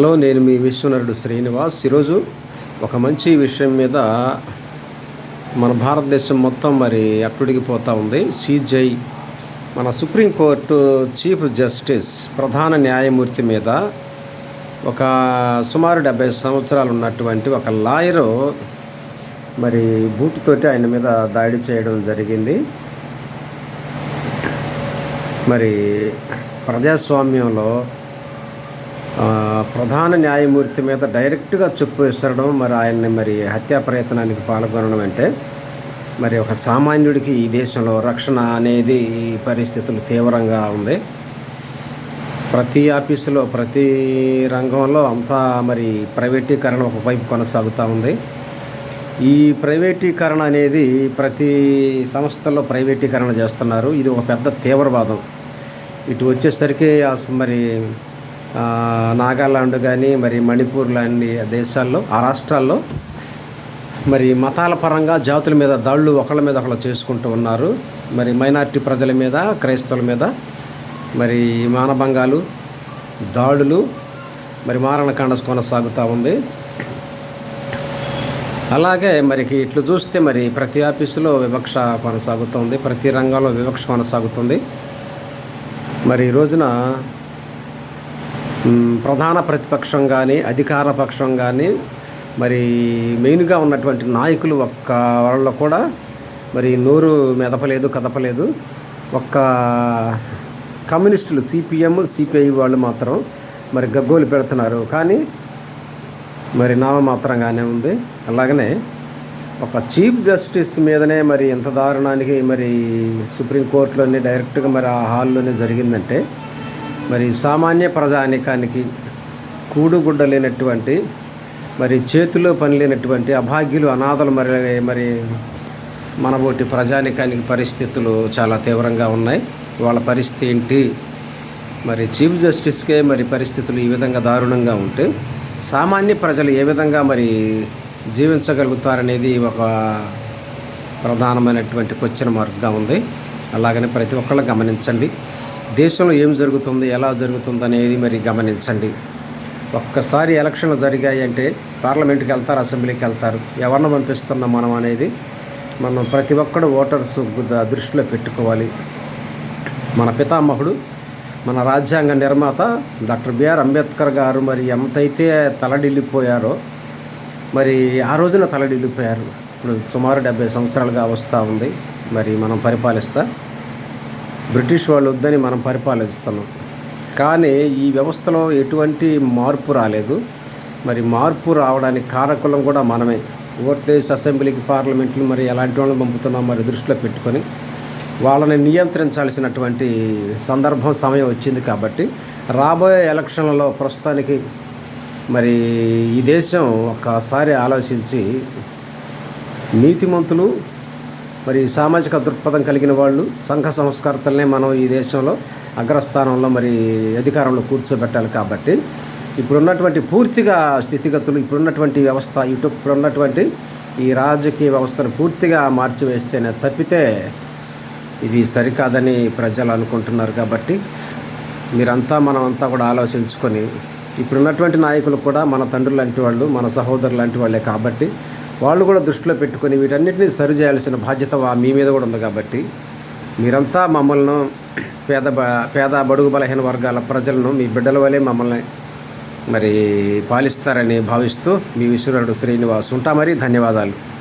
Hello నేను మీ విశ్వనరుడు శ్రీనివాస్. ఈరోజు ఒక మంచి విషయం మీద మన భారతదేశం మొత్తం మరి అట్టుడిగిపోతూ ఉంది. సిజై మన సుప్రీంకోర్టు చీఫ్ జస్టిస్ ప్రధాన న్యాయమూర్తి మీద ఒక సుమారు డెబ్బై సంవత్సరాలు ఉన్నటువంటి ఒక లాయరు మరి బూటుతోటి ఆయన మీద దాడి చేయడం జరిగింది. మరి ప్రజాస్వామ్యంలో ప్రధాన న్యాయమూర్తి మీద డైరెక్ట్గా చెప్పు విసరడం మరి ఆయన్ని మరి హత్యా ప్రయత్నానికి పాల్గొనడం అంటే మరి ఒక సామాన్యుడికి ఈ దేశంలో రక్షణ అనేది ఈ పరిస్థితులు తీవ్రంగా ఉంది. ప్రతి ఆఫీసులో ప్రతి రంగంలో అంతా మరి ప్రైవేటీకరణ ఒకవైపు కొనసాగుతూ ఉంది. ఈ ప్రైవేటీకరణ అనేది ప్రతి సంస్థల్లో ప్రైవేటీకరణ చేస్తున్నారు. ఇది ఒక పెద్ద తీవ్రవాదం. ఇటు వచ్చేసరికి మరి నాగాలాండ్ కానీ మరి మణిపూర్ లాంటి దేశాల్లో ఆ రాష్ట్రాల్లో మరి మతాల పరంగా జాతుల మీద దాళ్ళు ఒకళ్ళ మీద ఒకళ్ళు చేసుకుంటూ ఉన్నారు. మరి మైనారిటీ ప్రజల మీద క్రైస్తవుల మీద మరి మానభంగాలు దాడులు మరి మారణకాండ కొనసాగుతూ ఉంది. అలాగే మరి ఇట్లు చూస్తే మరి ప్రతి ఆఫీసులో వివక్ష కొనసాగుతుంది ప్రతి రంగంలో వివక్ష కొనసాగుతుంది. మరి ఈ రోజున ప్రధాన ప్రతిపక్షం కానీ అధికార పక్షం కానీ మరి మెయిన్గా ఉన్నటువంటి నాయకులు ఒక్క వాళ్ళు కూడా మరి నోరు మెదపలేదు కదపలేదు. ఒక్క కమ్యూనిస్టులు సిపిఎం సిపిఐ వాళ్ళు మాత్రం మరి గగ్గోలు పెడుతున్నారు. కానీ మరి నామమాత్రంగానే ఉంది. అలాగనే ఒక చీఫ్ జస్టిస్ మీదనే మరి ఎంత దారుణానికి మరి సుప్రీంకోర్టులోనే డైరెక్ట్గా మరి ఆ హాల్లోనే జరిగిందంటే మరి సామాన్య ప్రజానికానికి కూడుగుడ్డ లేనటువంటి మరి చేతిలో పని లేనటువంటి అభాగ్యులు అనాథలు మరి మరి మనబోటి ప్రజానికానికి పరిస్థితులు చాలా తీవ్రంగా ఉన్నాయి. వాళ్ళ పరిస్థితి ఏంటి? మరి చీఫ్ జస్టిస్కే మరి పరిస్థితులు ఈ విధంగా దారుణంగా ఉంటే సామాన్య ప్రజలు ఏ విధంగా మరి జీవించగలుగుతారనేది ఒక ప్రధానమైనటువంటి క్వశ్చన్ మార్క్గా ఉంది. అలాగనే ప్రతి ఒక్కళ్ళు గమనించండి. దేశంలో ఏం జరుగుతుంది ఎలా జరుగుతుంది అనేది మరి గమనించండి. ఒక్కసారి ఎలక్షన్లు జరిగాయి అంటే పార్లమెంట్కి వెళ్తారు అసెంబ్లీకి వెళ్తారు. ఎవరిని పంపిస్తున్నాం మనం అనేది మనం ప్రతి ఒక్కడు ఓటర్స్ దృష్టిలో పెట్టుకోవాలి. మన పితామహుడు మన రాజ్యాంగ నిర్మాత డాక్టర్ బిఆర్ అంబేద్కర్ గారు మరి ఎంతైతే తలడిల్లిపోయారో మరి ఆ రోజున తలడిల్లిపోయారు. ఇప్పుడు సుమారు డెబ్బై సంవత్సరాలుగా వస్తూ ఉంది. మరి మనం పరిపాలిస్తా బ్రిటిష్ వాళ్ళు వద్దని మనం పరిపాలిస్తున్నాం. కానీ ఈ వ్యవస్థలో ఎటువంటి మార్పు రాలేదు. మరి మార్పు రావడానికి కారకులం కూడా మనమే. ఓట్లేసి అసెంబ్లీకి పార్లమెంట్లు మరి ఎలాంటి వాళ్ళని పంపుతున్నాం మరి దృష్టిలో పెట్టుకొని వాళ్ళని నియంత్రించాల్సినటువంటి సందర్భం సమయం వచ్చింది కాబట్టి రాబోయే ఎలక్షన్లలో ప్రస్తుతానికి మరి ఈ దేశం ఒక్కసారి ఆలోచించి నీతిమంతులు మరి సామాజిక దృక్పథం కలిగిన వాళ్ళు సంఘ సంస్కర్తలనే మనం ఈ దేశంలో అగ్రస్థానంలో మరి అధికారంలో కూర్చోబెట్టాలి కాబట్టి ఇప్పుడున్నటువంటి పూర్తిగా స్థితిగతులు ఇప్పుడున్నటువంటి వ్యవస్థ ఇటు ఇప్పుడున్నటువంటి ఈ రాజకీయ వ్యవస్థను పూర్తిగా మార్చివేస్తేనే తప్పితే ఇది సరికాదని ప్రజలు అనుకుంటున్నారు కాబట్టి మీరంతా మనమంతా కూడా ఆలోచించుకొని ఇప్పుడున్నటువంటి నాయకులు కూడా మన తండ్రులు లాంటి వాళ్ళు మన సహోదరులు లాంటి వాళ్ళే కాబట్టి వాళ్ళు కూడా దృష్టిలో పెట్టుకొని వీటన్నిటిని సరి చేయాల్సిన బాధ్యత వా- మీ మీద కూడా ఉంది కాబట్టి మీరంతా మమ్మల్ని పేద పేద బడుగు బలహీన వర్గాల ప్రజలను మీ బిడ్డల వలె మమ్మల్ని మరి పాలిస్తారని భావిస్తూ మీ విశ్వరుడు శ్రీనివాస్ ఉంటా మరి. ధన్యవాదాలు.